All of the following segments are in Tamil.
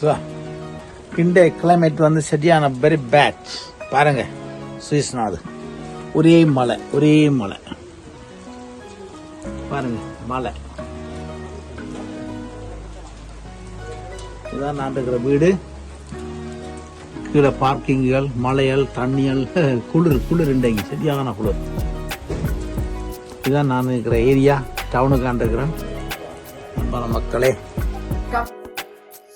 ஸோ இன்றைய கிளைமேட் வந்து சரியான வெரி பேட் பாருங்க சுவிஸ்நாத் ஒரே மலை ஒரே மலை பாருங்க மலை இதுதான் நான் இருக்கிற வீடு. கீழே பார்க்கிங்குகள் மலைகள் தண்ணிகள் குளிர் குளிர் இன்றைக்கு சரியான குளிர். இதுதான் நான் இருக்கிற ஏரியா டவுனுக்கு இருக்கிறேன். பல மக்களே.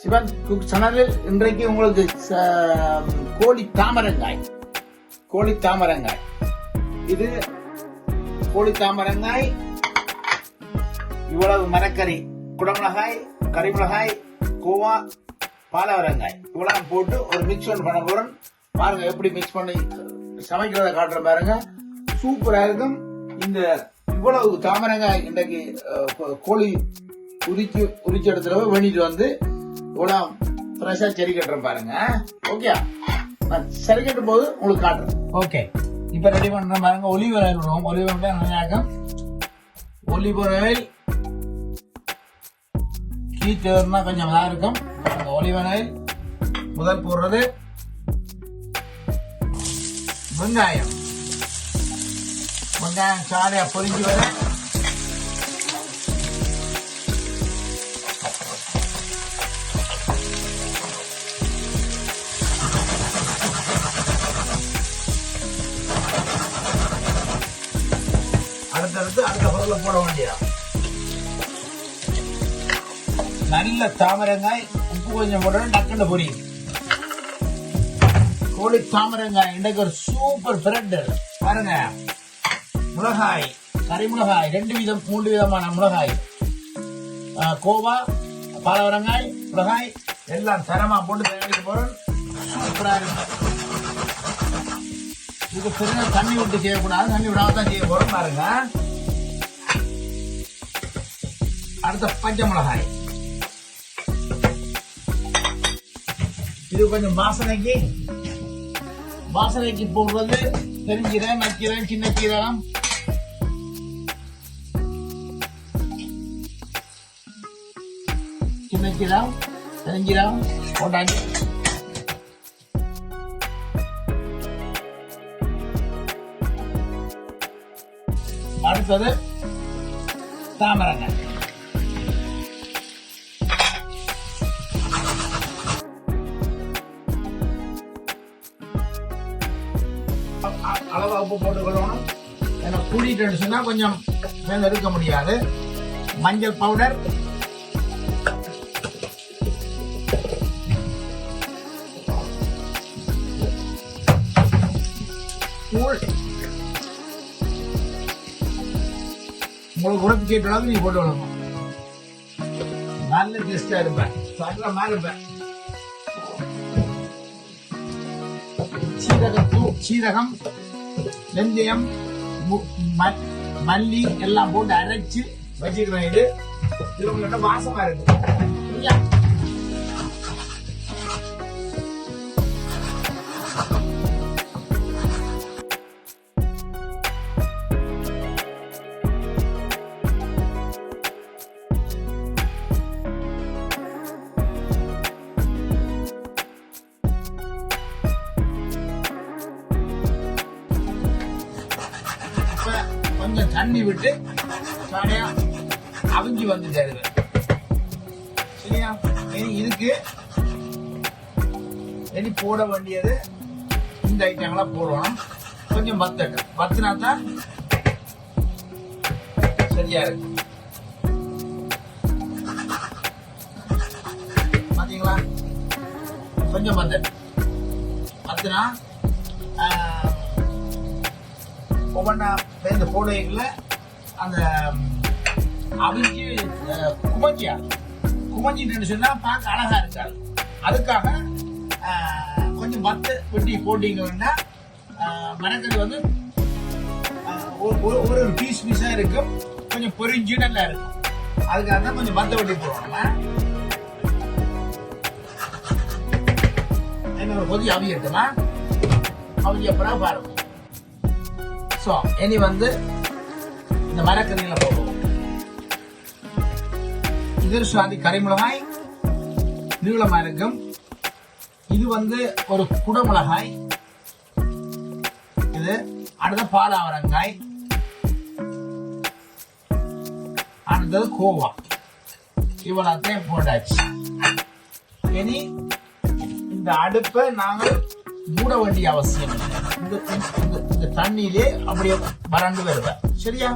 சிவன் குக் சேனலில் இன்றைக்கு உங்களுக்கு ச- கோழி தாமரங்காய். கோழி தாமரங்காய். இது கோழி தாமரங்காய் இவ்வளவு மரக்கறி குடமிளகாய் கறிமிளகாய் கோவா பாலவரங்காய். இவ்வளவு போட்டு ஒரு மிக்ஸ் ஒன்று பண்ண போறோம். பாருங்க எப்படி மிக்ஸ் பண்ணி சமைக்கிறத காட்டுற பாருங்க. சூப்பரா இருக்கும். இந்த இவ்வளவு தாமரங்காய் இன்றைக்கு கோழி உரிச்சு உரிச்ச இடத்துல போய் வேண்டிட்டு வந்து இவ்வளோ ஃப்ரெஷ்ஷாக செடி கட்டுறேன் பாருங்க. ஓகே நான் சரி கட்டும் போது உங்களுக்கு காட்டுறேன். ஓகே இப்போ ரெடி பண்ணுற பாருங்க ஒலிவ் ஆயில் விடுவோம் ஒலிவ் ஆயில் நல்லாக்கும் ஒலிவ் ஆயில் கீட்டர்னா கொஞ்சம் நல்லா இருக்கும். அந்த ஒலிவ் ஆயில் முதல் போடுறது வெங்காயம். வெங்காயம் சாலையாக பொறிஞ்சு வர. அடுத்தடுத்து பொருளை போட வேண்டியதா? நல்ல தாமரங்காய் உப்பு கொஞ்சம் போடணும் டக்குன்னு பொரியும். கோழி தாமரங்காய் இன்றைக்கு ஒரு சூப்பர் பிரெட் பாருங்க. மிளகாய் கறி மிளகாய் ரெண்டு விதம் மூன்று விதமான மிளகாய். கோவா பாலவரங்காய் மிளகாய் எல்லாம் தரமா போட்டு தயாரிக்க போறோம். சூப்பரா இருக்கும் இது பெரிய தண்ணி விட்டு செய்யக்கூடாது. தண்ணி விடாம தான் செய்ய போறோம். பாருங்க. அடுத்த பச்சை மிளகாய் இது கொஞ்சம் வாசனைக்கு வாசனைக்கு போடுறது. பெருங்கீரை நக்கீரை சின்ன சீரகம் சின்ன கீரை பெருஞ்சீரகம் போட்டாச்சு. அடுத்தது தாமரங்காய் அ- அளவா உப்பு போட்டுக்கொள்ளணும். ஏன்னா கூட்டிட்டு சொன்னால் கொஞ்சம் மேல இருக்க முடியாது. மஞ்சள் பவுடர் தூள். உங்களுக்கு உடம்பு கேட்ட அளவுக்கு நீ போட்டு விடணும் நல்ல டேஸ்டா இருப்பேன். சகல மாதிரி இருப்பேன். சீரகம் சீரகம். வெந்தயம் மு- ம- மல்லி எல்லாம் போட்டு அரைச்சு வச்சுக்கிறேன் இது. இது உங்கள்கிட்ட வாசமா இருக்கு. தண்ணி விட்டு சாடையா அவிஞ்சு வந்துட்டாரு சரியா? இனி இதுக்கு இனி போட வேண்டியது இந்த ஐட்டங்களா போடணும். கொஞ்சம் வத்தட்டும் வத்தினா தான் சரியா இருக்கு. பாத்தீங்களா? கொஞ்சம் வத்தட்டும் வத்தினா ஒவ்வொன்றா சேர்ந்து போடையில அந்த ம், அவிஞ்சு குமஞ்சியா? குமஞ்சின்னு சொன்னால் பார்க்க அழகாக இருக்காது. அதுக்காக கொஞ்சம் வத்து வெட்டி போட்டிங்கன்னா மரக்கறி வந்து ஒரு ஒரு ஒரு பீஸ் பீஸாக இருக்கும். கொஞ்சம் பொரிஞ்சு நல்லா இருக்கும். அதுக்காக தான் கொஞ்சம் மத்த வெட்டி போடுவோம் என்ன ஒரு கொதி அவியட்டுமா? அவிஞ்ச அப்புறம் பாருங்க. ஸோ இனி வந்து இந்த மரக்கறியில போடுவோம் இது சுவாதி கறிமிளகாய் நீளமா இருக்கும் இது வந்து ஒரு குடமிளகாய். இது அடுத்த பாலாவரங்காய் அடுத்தது கோவா. இவ்வளோத்தையும் போட்டாச்சு. இனி இந்த அடுப்பை நாங்கள் மூட வேண்டிய அவசியம் இந்த இந்த- தண்ணியிலே அப்படியே வறண்டு வருவேன் சரியா?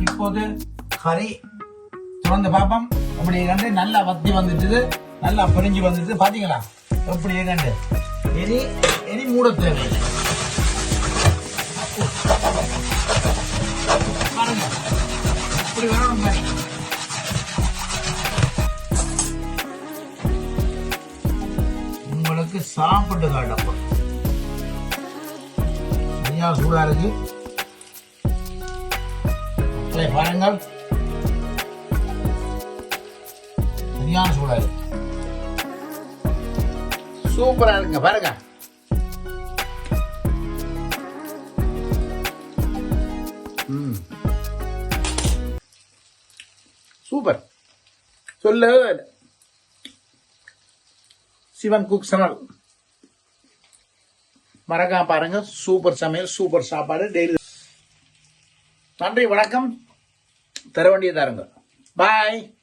இப்போது கறி திறந்து பார்ப்போம் அப்படி கண்டு நல்லா வத்தி வந்துட்டு நல்லா பிரிஞ்சு வந்துட்டு பாத்தீங்களா? எப்படி கண்டு? இனி இனி மூட தேவை பாருங்க. இப்படி வரணும் பாருங்க உங்களுக்கு சாப்பிட்டு காட்டப்படும் சரியா சூடா இருக்கு. பாருங்கள். சரியான சூடா இருக்கு. சூப்பரா இருக்குங்க பாருங்க. சூப்பர். சொல்லு. சிவன் குக் சமையல் மறக்காம பாருங்க. சூப்பர் சமையல் சூப்பர் சாப்பாடு டெய்லி நன்றி வணக்கம். தர வேண்டியதாருங்க பாய்